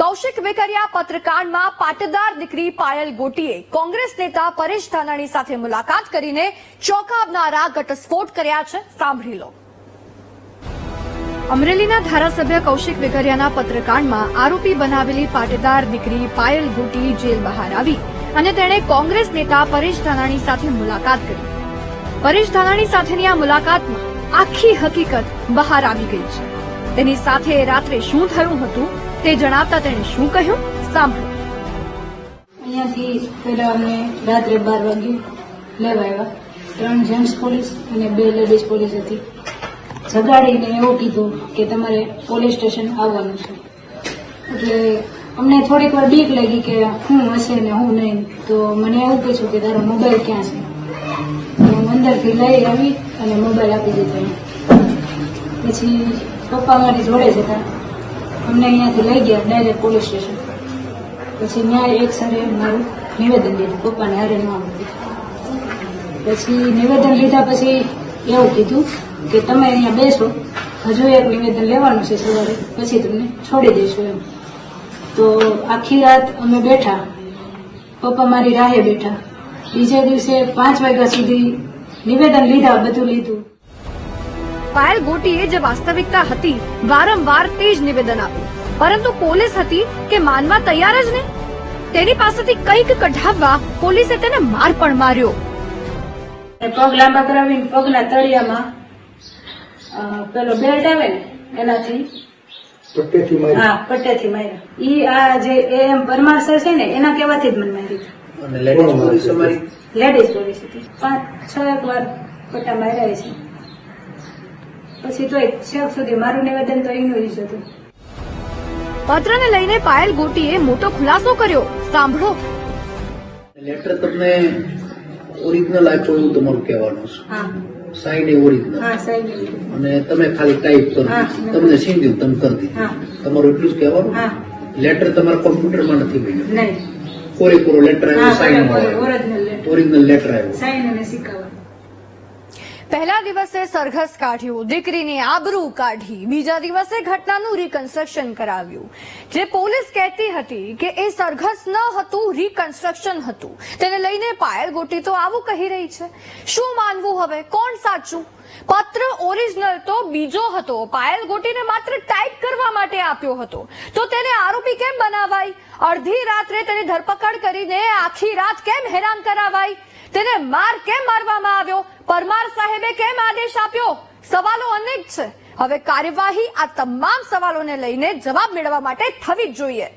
કૌશિક વેકરિયા પત્રકારમાં પાટીદાર દીકરી પાયલ ગોટીએ કોંગ્રેસ નેતા પરેશ ધાનાણી સાથે મુલાકાત કરીને ચોંકાવનારા ઘટસ્ફોટ કર્યા છે. સાંભળી લો. અમરેલીના ધારાસભ્ય કૌશિક વેકરિયાના પત્રકાંડમાં આરોપી બનાવેલી પાટીદાર દીકરી પાયલ ગોટી જેલ બહાર આવી અને તેણે કોંગ્રેસ નેતા પરેશ ધાનાણી સાથે મુલાકાત કરી. પરેશ ધાનાણી સાથેની આ મુલાકાતમાં આખી હકીકત બહાર આવી ગઈ છે. તેની સાથે રાત્રે શું થયું હતું? તે જણાવતા તેણે શું કહ્યું? સાંભળો. અહીંયાથી પહેલા અમને રાત્રે બાર વાગે લેવા આવ્યા. ત્રણ જેન્ટ્સ પોલીસ અને બે લેડીઝ પોલીસ હતી. જગાડીને એવું કીધું કે તમારે પોલીસ સ્ટેશન આવવાનું છે. એટલે અમને થોડીક વાર બીક લાગી કે હું હશે ને હું નહીં. તો મને એવું પૂછ્યું કે તારો મોબાઈલ ક્યાં છે? હું અંદરથી લઈ આવી અને મોબાઈલ આપી દીધો પછી પપ્પા મારી જોડે જ હતા. અમને અહીંયાથી લઈ ગયા ડાયરેક્ટ પોલીસ સ્ટેશન પછી ન્યાય એક સરે મારું નિવેદન લીધું પપ્પાને હારે ન પછી નિવેદન લીધા પછી એવું કીધું કે તમે અહીંયા બેસો, હજુ એક નિવેદન લેવાનું છે સવારે, પછી તમને છોડી દઈશું એમ. તો આખી રાત અમે બેઠા, પપ્પા મારી રાહે બેઠા. બીજે દિવસે પાંચ વાગ્યા સુધી નિવેદન લીધા, બધું લીધું. પાયલ ગોટીએ જે વાસ્તવિકતા હતી વારંવાર તે જ નિવેદન આપ્યું. પરંતુ પોલીસ હતી કે માનવા તૈયાર જ નહીં? તેની પાસેથી કંઈક કઢાવવા પોલીસે તેને માર પણ માર્યો. પગ લાંબા કરાવીને પગના તળિયામાં પેલો બેલ્ટ આવે ને એનાથી પટ્ટેથી મારી હા પટ્ટેથી માર્યા. ઈ આ જે એ એમ પરમાર સર છે ને એના કહેવાથી જ મને મારી અને લેડીઝ પોલીસ અમારી? લેડીઝ પોલીસ હતી. પાંચ છ એક વાર પટ્ટા માર્યા છે. પછી તો છેક સુધી મારું નિવેદન તો એનું જ હતું. પત્રને લઈને પાયલ ગોટીએ મોટો ખુલાસો કર્યો. સાંભળો. લેટર તમને ઓરિજિનલ આપ્યો એવું તમારું કહેવાનું છે. હા. સાઈન એ ઓરિજિનલ અને તમે ખાલી ટાઈપ. દીધું. તમને સીધું તમે કરી દીધું. તમારું એટલું જ કહેવાનું? હા. લેટર તમારા કોમ્પ્યુટરમાં નથી મળ્યું. કોરે કોરો લેટર આવ્યો સાઈન ઓરિજિનલ લેટર આવ્યો. સાઈન અને પહેલા દિવસે સરઘસ કાઢ્યું, દીકરીની આબરૂ કાઢી, બીજા દિવસે ઘટનાનું રિકન્સ્ટ્રક્શન કરાવ્યું. જે પોલીસ કહેતી હતી કે એ સરઘસ ન હતું રિકન્સ્ટ્રક્શન હતું. તેને લઈને પાયલ ગોટી તો આવું કહી રહી છે. શું માનવું હવે? કોણ સાચું? પત્ર ઓરિજિનલ તો બીજો હતો. પાયલ ગોટીને માત્ર ટાઈપ કરવા માટે આપ્યો હતો. તો તેને આરોપી કેમ બનાવાય? અડધી રાત્રે તેની ધરપકડ કરીને આખી રાત કેમ હેરાન કરાવાઈ તેને માર કેમ મારવામાં આવ્યો? પરમાર સાહેબે કેમ આદેશ આપ્યો? સવાલો અનેક છે. હવે કાર્યવાહી આ તમામ સવાલોને લઈને જવાબ મેળવવા માટે થવી જ જોઈએ.